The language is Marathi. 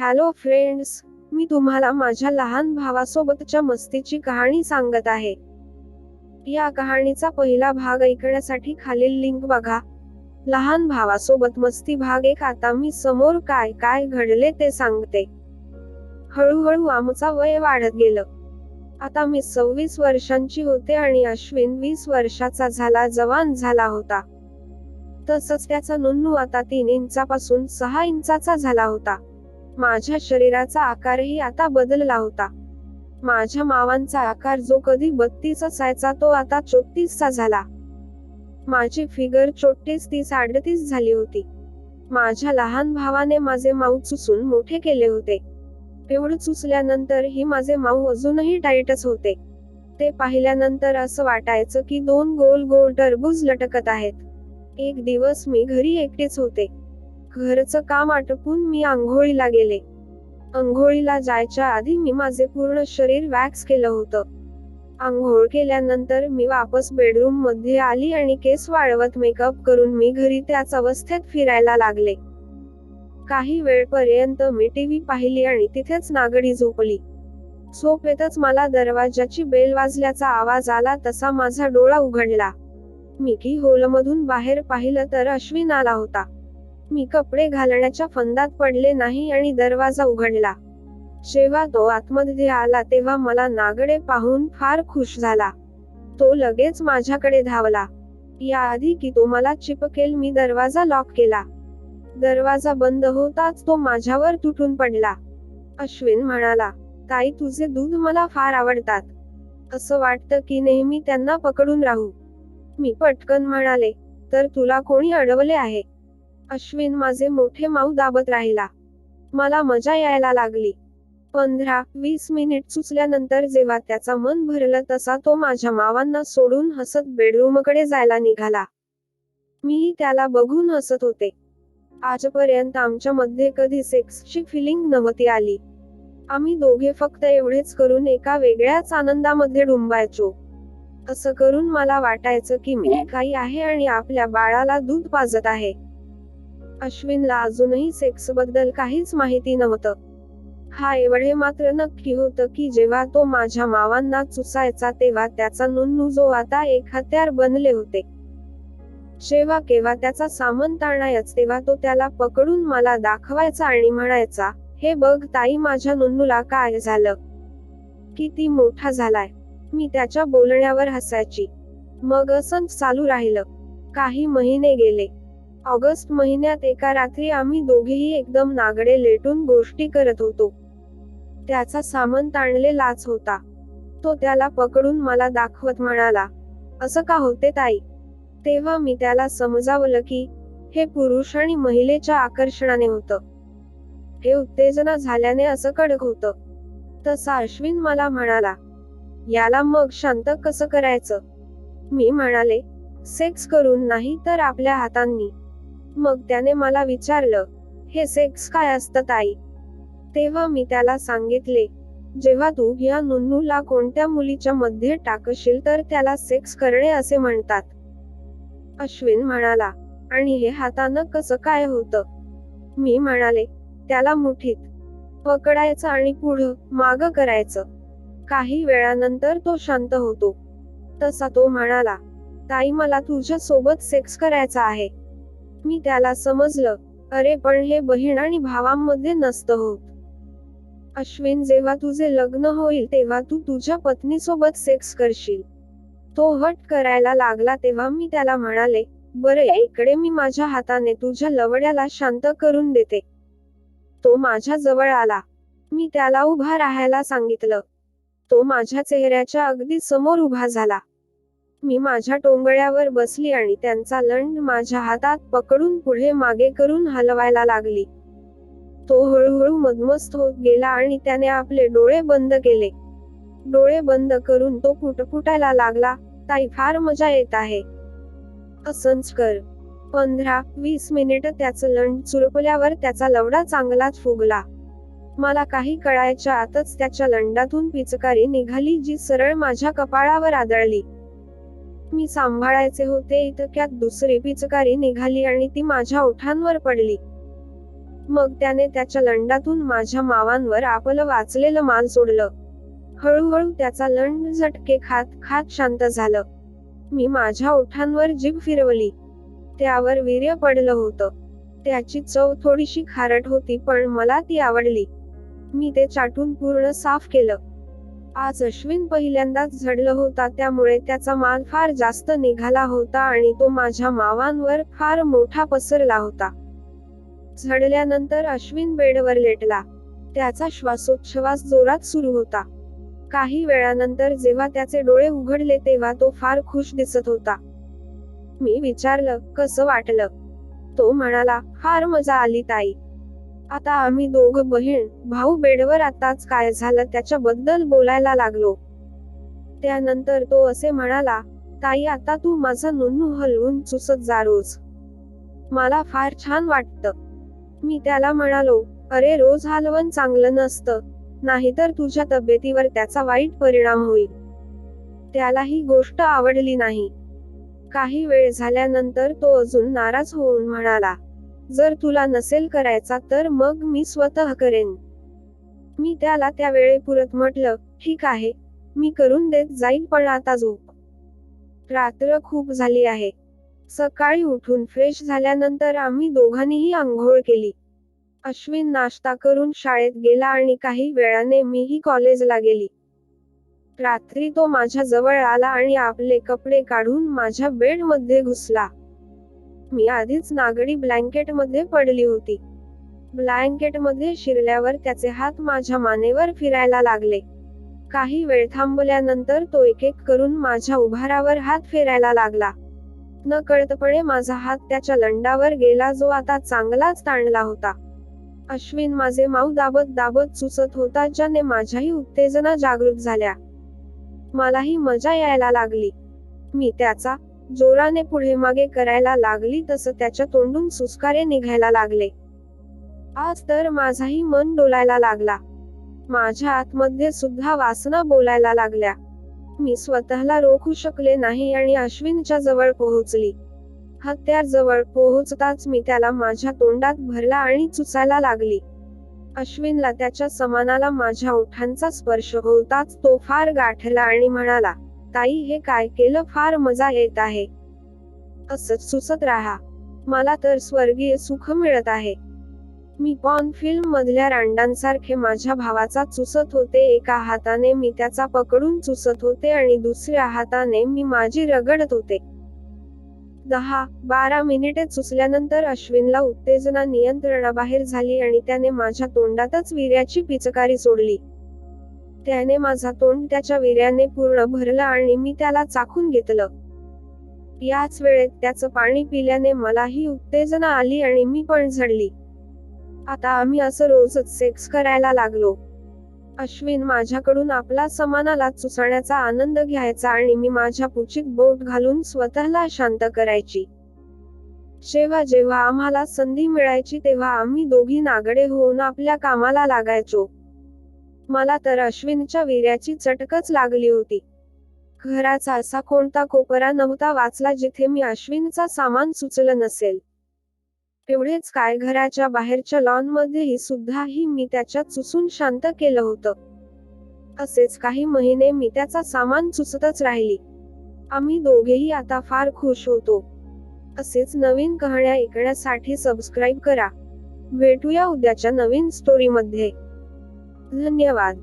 हॅलो फ्रेंड्स मी तुम्हाला माझ्या लहान भावासोबतच्या मस्तीची कहाणी सांगत आहे. या कहाणीचा पहिला भाग ऐकण्यासाठी खालील लिंक बघा. लहान भावासोबत मस्ती भाग एक आता मी समोर काय काय घडले ते सांगते. हळूहळू आमचा वय वाढत गेलं. आता मी सव्वीस वर्षांची होते आणि अश्विन वीस वर्षाचा झाला जवान झाला होता. तसंच त्याचा नुन्नू आता तीन इंचापासून सहा इंचाचा झाला होता. माझ्या शरीराचा आकारही आता बदलला होता. माझ्या मावांचा आकार जो कधी बत्तीस असायचा तो आता चोतीसचा झाला. माझी फिगर चोट्टीस तीस अडतीस झाली होती. माझ्या लहान भावाने माझे माऊ चुसून मोठे केले होते. एवढं चुसल्यानंतर ही माझे माऊ अजूनही टाईटच होते. ते पाहिल्यानंतर असं वाटायचं की दोन गोल गोल टरबूज लटकत आहेत. एक दिवस मी घरी एकटेच होते. घरचं काम आटपून मी आंघोळीला गेले. आंघोळीला जायच्या आधी मी माझे पूर्ण शरीर वॅक्स केलं होतं. आंघोळ केल्यानंतर मी वापस बेडरूममध्ये आली आणि केस वाळवत मेकअप करून मी घरी त्याच अवस्थेत फिरायला लागले. काही वेळपर्यंत मी टीव्ही पाहिली आणि तिथेच नागडी झोपली. झोपेतच मला दरवाजाची बेल वाजल्याचा आवाज आला तसा माझा डोळा उघडला. मी की होलमधून बाहेर पाहिलं तर अश्विन आला होता. मी कपडे घालण्याच्या फंदात पडले नाही आणि दरवाजा उघडला. जेव्हा तो आतमध्ये आला तेव्हा मला नागडे पाहून फार खुश झाला. तो लगेच माझ्याकडे धावला. याआधी की तो मला चिपकेल मी दरवाजा लॉक केला. दरवाजा बंद होताच तो माझ्यावर तुटून पडला. अश्विन म्हणाला ताई तुझे दूध मला फार आवडतात. असं वाटतं की नेहमी त्यांना पकडून राहू. मी पटकन म्हणाले तर तुला कोणी अडवले आहे? अश्विन माझे मोठे माऊ दाबत राहिला. मला मजा यायला लागली. पंधरा वीस मिनिट सुचल्यानंतर जेव्हा त्याचा मन भरलं तसा तो माझ्या मावांना सोडून हसत बेडरूमकडे जायला निघाला. मीही त्याला बघून हसत होते. आजपर्यंत आमच्या मध्ये कधी सेक्सची फिलिंग नव्हती आली. आम्ही दोघे फक्त एवढेच करून एका वेगळ्याच आनंदामध्ये डुंबायचो. असं करून मला वाटायचं की मी काही आहे आणि आपल्या बाळाला दूध पाजत आहे. अश्विनला अजूनही सेक्सबद्दल काहीच माहिती नव्हतं. हा एवढे मात्र नक्की होतं की जेव्हा तो माझ्या मावांना चुसायचा तेव्हा त्याचा नुन्नू जो आता एक हत्यार बनले होते. जेव्हा केव्हा त्याचा सामंत आणायच तेव्हा तो त्याला पकडून मला दाखवायचा आणि म्हणायचा हे बघ ताई माझ्या नुन्नूला काय झालं? किती मोठा झालाय. मी त्याच्या बोलण्यावर हसायची. मग असं चालू राहिलं. काही महिने गेले. ऑगस्ट महिन्यात एका रात्री आम्ही दोघेही एकदम नागडे लेटून गोष्टी करत होतो. त्याचा सामंत आणलेलाच होता. तो त्याला पकडून मला दाखवत म्हणाला असं का होते ताई? तेव्हा मी त्याला समजावलं की हे पुरुष आणि महिलेच्या आकर्षणाने होतं. हे उत्तेजना झाल्याने असं कडक होत. तसा अश्विन मला म्हणाला याला मग शांत कसं करायचं? मी म्हणाले सेक्स करून नाही तर आपल्या हातांनी. मग त्याने मला विचारलं हे सेक्स काय असतं ताई? तेव्हा मी त्याला सांगितले जेव्हा तू या नुन्नूला कोणत्या मुलीच्या मध्ये टाकशील तर त्याला सेक्स करणे असे म्हणतात. अश्विन म्हणाला आणि हे हातानं कसं काय होतं? मी म्हणाले त्याला मुठीत पकडायचं आणि पुढं माग करायचं. काही वेळानंतर तो शांत होतो. तसा तो म्हणाला ताई मला तुझ्या सोबत सेक्स करायचा आहे. मी त्याला समजलं. अरे पण हे बहीण आणि भावांमध्ये नसतं होत अश्विन जेव्हा तुझे लग्न होईल तेव्हा तू तुझ्या पत्नीसोबत सेक्स करशील. तो हट करायला लागला तेव्हा मी त्याला म्हणाले बरे इकडे मी माझ्या हाताने तुझ्या लवड्याला शांत करून देते. तो माझ्या जवळ आला. मी त्याला उभा राहायला सांगितलं. तो माझ्या चेहऱ्याच्या अगदी समोर उभा झाला. मी माझ्या टोंगळ्यावर बसली आणि त्यांचा लंड माझ्या हातात पकडून पुढे मागे करून हलवायला लागली. तो हळूहळू मदमस्त होत गेला आणि त्याने आपले डोळे बंद केले. डोळे बंद करून तो फुटफुटायला लागला ताई फार मजा येत आहे. असंच कर. पंधरा वीस मिनिट त्याचं लंड चुरपल्यावर त्याचा लवडा चांगलाच फुगला. मला काही कळायच्या आतच त्याच्या लंडातून पिचकारी निघाली जी सरळ माझ्या कपाळावर आदळली. मी सांभाळायचे होते इतक्यात दुसरी पिचकारी निघाली आणि ती माझ्या ओठांवर पडली. मग त्याने त्याच्या लंडातून माझ्या मावांवर आपलं वाचलेलं माल सोडलं. हळूहळू त्याचा लंड झटके खात खात शांत झालं. मी माझ्या ओठांवर जीभ फिरवली. त्यावर वीर्य पडलं होतं. त्याची चव थोडीशी खारट होती पण मला ती आवडली. मी ते चाटून पूर्ण साफ केलं. आज अश्विन पहिल्यांदाच झडलं होता त्यामुळे त्याचा माल फार जास्त निघाला होता आणि तो माझ्या मावांवर फार मोठा पसरला होता. झडल्यानंतर अश्विन बेडवर लेटला. त्याचा श्वासोच्छवास जोरात सुरू होता. काही वेळानंतर जेव्हा त्याचे डोळे उघडले तेव्हा तो फार खुश दिसत होता. मी विचारलं कसं वाटलं? तो म्हणाला फार मजा आली ताई. आता आम्ही दोघ बहीण भाऊ बेडवर आताच काय झालं त्याच्याबद्दल बोलायला लागलो. त्यानंतर तो असे म्हणाला ताई आता तू माझा नुन्नू हलवून चुसत जा रोज. मला फार छान वाटतं. मी त्याला म्हणालो अरे रोज हलवण चांगलं नसतं. नाहीतर तुझ्या तब्येतीवर त्याचा वाईट परिणाम होईल. त्याला ही गोष्ट आवडली नाही. काही वेळ झाल्यानंतर तो अजून नाराज होऊन म्हणाला जर तुला नसेल करायचा तर मग मी स्वतः करेन. मी त्याला त्या वेळेपुरत म्हटलं ठीक आहे मी करून देत जाईल पण आता झोप. रात्र खूप झाली आहे. सकाळी उठून फ्रेश झाल्यानंतर आम्ही दोघांनीही आंघोळ केली. अश्विन नाश्ता करून शाळेत गेला आणि काही वेळाने मीही कॉलेजला गेली. रात्री तो माझ्या जवळ आला आणि आपले कपडे काढून माझ्या बेडमध्ये घुसला. मी आधीच नागडी ब्लँकेटमध्ये पडली होती. ब्लँकेटमध्ये शिरल्यावर त्याचे हात माझ्या मानेवर फिरायला लागले. काही वेळ थांबल्यानंतर तो एक एक करून माझ्या उभारावर हात फिरायला लागला. न कळतपणे माझा हात त्याच्या लंडावर गेला जो आता चांगलाच ताणला होता. अश्विन माझे माऊ दाबत दाबत चुसत होता ज्याने माझ्याही उत्तेजना जागृत झाल्या. मलाही मजा यायला लागली. मी त्याचा जोराने पुढे मागे करायला लागली तसं त्याच्या तोंडून सुस्कारे निघायला लागले. आज तर माझाही मन डोलायला लागला. माझ्या आतमध्ये सुद्धा वासना बोलायला लागल्या. मी स्वतःला रोखू शकले नाही आणि अश्विनच्या जवळ पोहोचली. हत्यार जवळ पोहोचताच मी त्याला माझ्या तोंडात भरला आणि चुचायला लागली. अश्विनला त्याच्या समानाला माझ्या ओठांचा स्पर्श होताच तो फार गाठला आणि म्हणाला ताई हे काय? केलं फार मजा येत आहे. असत सुचत राहा. मला तर स्वर्गीय सुख मिळत आहे. मी पॉन फिल्म मधल्या रांडांसारखे माझ्या भावाचा चुसत होते. एका हाताने मी त्याचा पकडून चुसत होते आणि दुसऱ्या हाताने मी माझी रगडत होते. दहा बारा मिनिटे चुसल्यानंतर अश्विनला उत्तेजना नियंत्रणाबाहेर झाली आणि त्याने माझ्या तोंडातच विर्याची पिचकारी सोडली. त्याने माझा तोंड त्याच्या विर्याने पूर्ण भरलं आणि मी त्याला चाखून घेतलं. याच वेळेत त्याचं पाणी पिल्याने मलाही उत्तेजना आली आणि मी पण झडली. आता आम्ही असं रोजच सेक्स करायला लागलो. अश्विन माझ्याकडून आपला समानाला चुसण्याचा आनंद घ्यायचा आणि मी माझ्या पुचीत बोट घालून स्वतःला शांत करायची. जेव्हा जेव्हा आम्हाला संधी मिळायची तेव्हा आम्ही दोघी नागडे होऊन आपल्या कामाला लागायचो. मला तर अश्विनच्या वीर्याची चटकच लागली होती. घराचा असा कोणता कोपरा नव्हता वाचला जिथे मी अश्विनचा सामान सुचलं नसेल. एवढेच काय घराच्या बाहेरच्या लॉन मध्येही सुद्धाही मी त्याच्या चुसून शांत केलं होतं. असेच काही महिने मी त्याचा सामान चुसतच राहिली. आम्ही दोघेही आता फार खुश होतो. असेच नवीन कहाण्या ऐकण्यासाठी सबस्क्राईब करा. भेटूया उद्याच्या नवीन स्टोरीमध्ये धन्यवाद